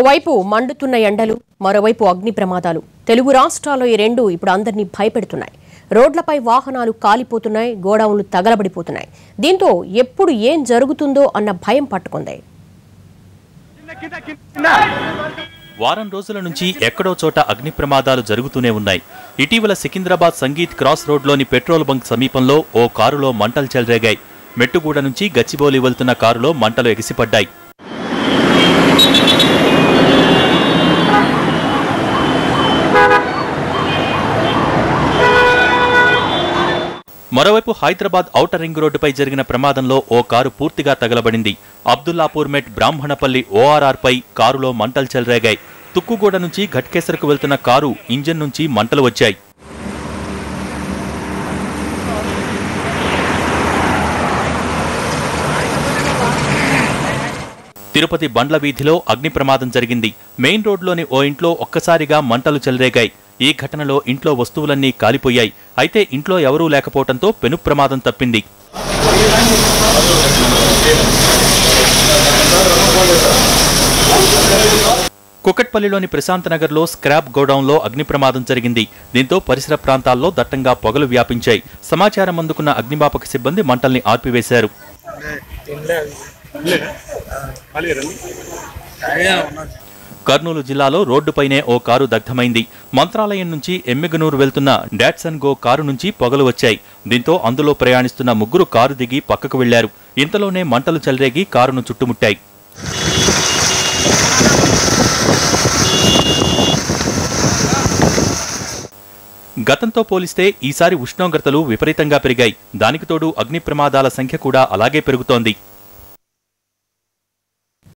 ఒకవైపు మండుతున్న ఎండలు మరోవైపు అగ్ని ప్రమాదాలు. తెలుగు రాష్ట్రాల్లో ఈ రెండు ఇప్పుడు అందరినీ భయపెడుతున్నాయి. రోడ్లపై వాహనాలు కాలిపోతున్నాయి గోడౌన్లు తగలబడిపోతున్నాయి. దీంతో ఎప్పుడు ఏం జరుగుతుందో అన్న భయం పట్టుకుంది. వారం రోజుల నుంచి ఎక్కడో చోట అగ్ని ప్రమాదాలు జరుగుతూనే ఉన్నాయి. ఇటీవల సికింద్రాబాద్ సంగీత్ క్రాస్ రోడ్లోని పెట్రోల్ బంక్ సమీపంలో ఓ కారులో మంటలు చెలరేగాయి. మెట్టుగూడ నుంచి గచ్చిబౌలి వెళ్తున్న కారులో మంటలు ఎగిసిపడ్డాయి. మరోవైపు హైదరాబాద్ ఔటర్ రింగ్ రోడ్డుపై జరిగిన ప్రమాదంలో ఓ కారు పూర్తిగా తగలబడింది. అబ్దుల్లాపూర్ మెట్ బ్రాహ్మణపల్లి ఓఆర్ఆర్పై కారులో మంటలు చెలరేగాయి. తుక్కుగూడ నుంచి ఘట్కేసర్కు వెళ్తున్న కారు ఇంజన్ నుంచి మంటలు వచ్చాయి. తిరుపతి బండ్ల వీధిలో అగ్ని ప్రమాదం జరిగింది. మెయిన్ రోడ్లోని ఓ ఇంట్లో ఒక్కసారిగా మంటలు చెలరేగాయి. ఈ ఘటనలో ఇంట్లో వస్తువులన్నీ కాలిపోయాయి. అయితే ఇంట్లో ఎవరూ లేకపోవడంతో పెను ప్రమాదం తప్పింది. కుకట్పల్లిలోని ప్రశాంత్ నగర్లో స్క్రాప్ గోడౌన్లో అగ్ని ప్రమాదం జరిగింది. దీంతో పరిసర ప్రాంతాల్లో దట్టంగా పొగలు వ్యాపించాయి. సమాచారం అందుకున్న అగ్నిమాపక సిబ్బంది మంటల్ని ఆర్పివేశారు. కర్నూలు జిల్లాలో రోడ్డుపైనే ఓ కారు దగ్ధమైంది. మంత్రాలయం నుంచి ఎమ్మిగనూరు వెళ్తున్న డాట్సన్ గో కారు నుంచి పొగలు వచ్చాయి. దీంతో అందులో ప్రయాణిస్తున్న ముగ్గురు కారు దిగి పక్కకు వెళ్ళారు. ఇంతలోనే మంటలు చెలరేగి కారును చుట్టుముట్టాయి. గతంతో పోలిస్తే ఈసారి ఉష్ణోగ్రతలు విపరీతంగా పెరిగాయి. దానికి తోడు అగ్ని ప్రమాదాల సంఖ్య కూడా అలాగే పెరుగుతోంది.